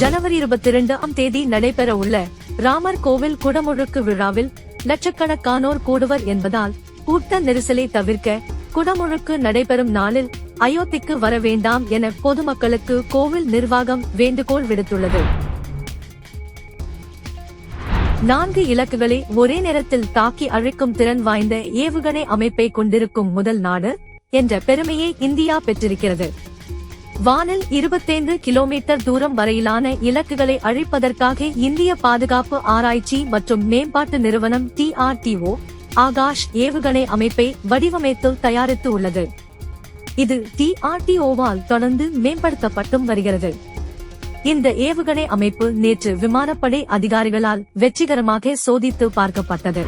ஜனவரி இருபத்தி இரண்டாம் தேதி நடைபெற உள்ள ராமர் கோவில் குடமுழுக்கு விழாவில் லட்சக்கணக்கானோர் கூடுவர் என்பதால் கூட்ட நெரிசலை தவிர்க்க குடமுழுக்கு நடைபெறும் நாளில் அயோத்திக்கு வர வேண்டாம் என பொதுமக்களுக்கு கோவில் நிர்வாகம் வேண்டுகோள் விடுத்துள்ளது. நான்கு இலக்குகளை ஒரே நேரத்தில் தாக்கி அழிக்கும் திறன் வாய்ந்த ஏவுகணை அமைப்பை கொண்டிருக்கும் முதல் நாடு என்ற பெருமையை இந்தியா பெற்றிருக்கிறது. வானில் இருபத்தைந்து கிலோமீட்டர் தூரம் வரையிலான இலக்குகளை அழிப்பதற்காக இந்திய பாதுகாப்பு ஆராய்ச்சி மற்றும் மேம்பாட்டு நிறுவனம் டிஆர்டிஓ ஆகாஷ் ஏவுகணை அமைப்பை வடிவமைத்து தயாரித்து உள்ளது. இது டிஆர்டிஓவால் தொடர்ந்து மேம்படுத்தப்பட்டும் வருகிறது. இந்த ஏவுகணை அமைப்பு நேற்று விமானப்படை அதிகாரிகளால் வெற்றிகரமாக சோதித்து பார்க்கப்பட்டது.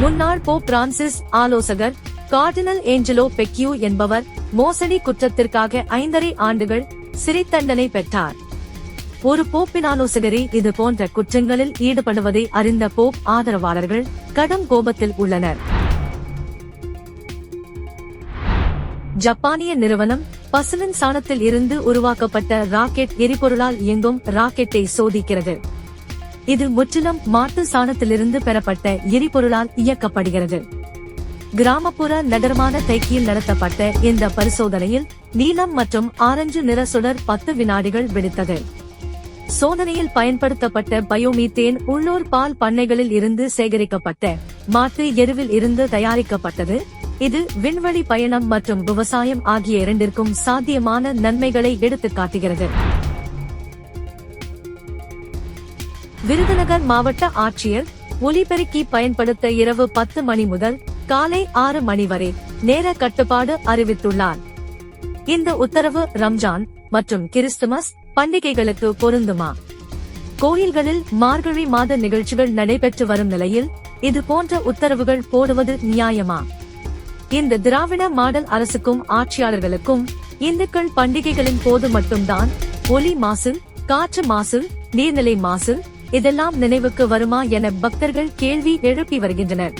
முன்னாள் போப் பிரான்சிஸ் ஆலோசகர் கார்டினல் ஏஞ்சலோ பெக்யூ என்பவர் மோசடி குற்றத்திற்காக ஐந்தரை ஆண்டுகள் சிறை தண்டனை பெற்றார். ஒரு போப்பின் ஆலோசகரே இது போன்ற குற்றங்களில் ஈடுபடுவதை அறிந்த போப் ஆதரவாளர்கள் கடும் கோபத்தில் உள்ளனர். ஜப்பானிய நிறுவனம் பசுவின் சாணத்தில் இருந்து உருவாக்கப்பட்ட ராக்கெட் எரிபொருளால் இயங்கும் ராக்கெட்டை சோதிக்கிறது. இது முற்றிலும் மாட்டு சாணத்திலிருந்து பெறப்பட்ட எரிபொருளால் இயக்கப்படுகிறது. கிராமப்புற நகரமான தைக்கியில் நடத்தப்பட்ட இந்த பரிசோதனையில் நீலம் மற்றும் ஆரஞ்சு நிற சுடர் பத்து வினாடிகள் வெடித்தது. சோதனையில் பயன்படுத்தப்பட்ட பயோமீத்தேன் உள்ளூர் பால் பண்ணைகளில் இருந்து சேகரிக்கப்பட்ட மாட்டு எருவில் இருந்து தயாரிக்கப்பட்டது. இது விண்வெளி பயணம் மற்றும் விவசாயம் ஆகிய இரண்டிற்கும் சாத்தியமான நன்மைகளை எடுத்து காட்டுகிறது. விருதுநகர் மாவட்ட ஆட்சியர் ஒலிபெருக்கி பயன்படுத்த இரவு பத்து மணி முதல் காலை ஆறு மணி வரை நேர கட்டுப்பாடு அறிவித்துள்ளார். இந்த உத்தரவு ரம்ஜான் மற்றும் கிறிஸ்துமஸ் பண்டிகைகளுக்கு பொருந்துமா? கோயில்களில் மார்கழி மாத நிகழ்ச்சிகள் நடைபெற்று வரும் நிலையில் இது போன்ற உத்தரவுகள் போடுவது நியாயமா? இந்த திராவிட மாடல் அரசுக்கும் ஆட்சியாளர்களுக்கும் இந்துக்கள் பண்டிகைகளின் போது மட்டும்தான் ஒலி மாசு காற்று மாசு நீர்நிலை மாசு இதெல்லாம் நினைவுக்கு வருமா என பக்தர்கள் கேள்வி எழுப்பி வருகின்றனர்.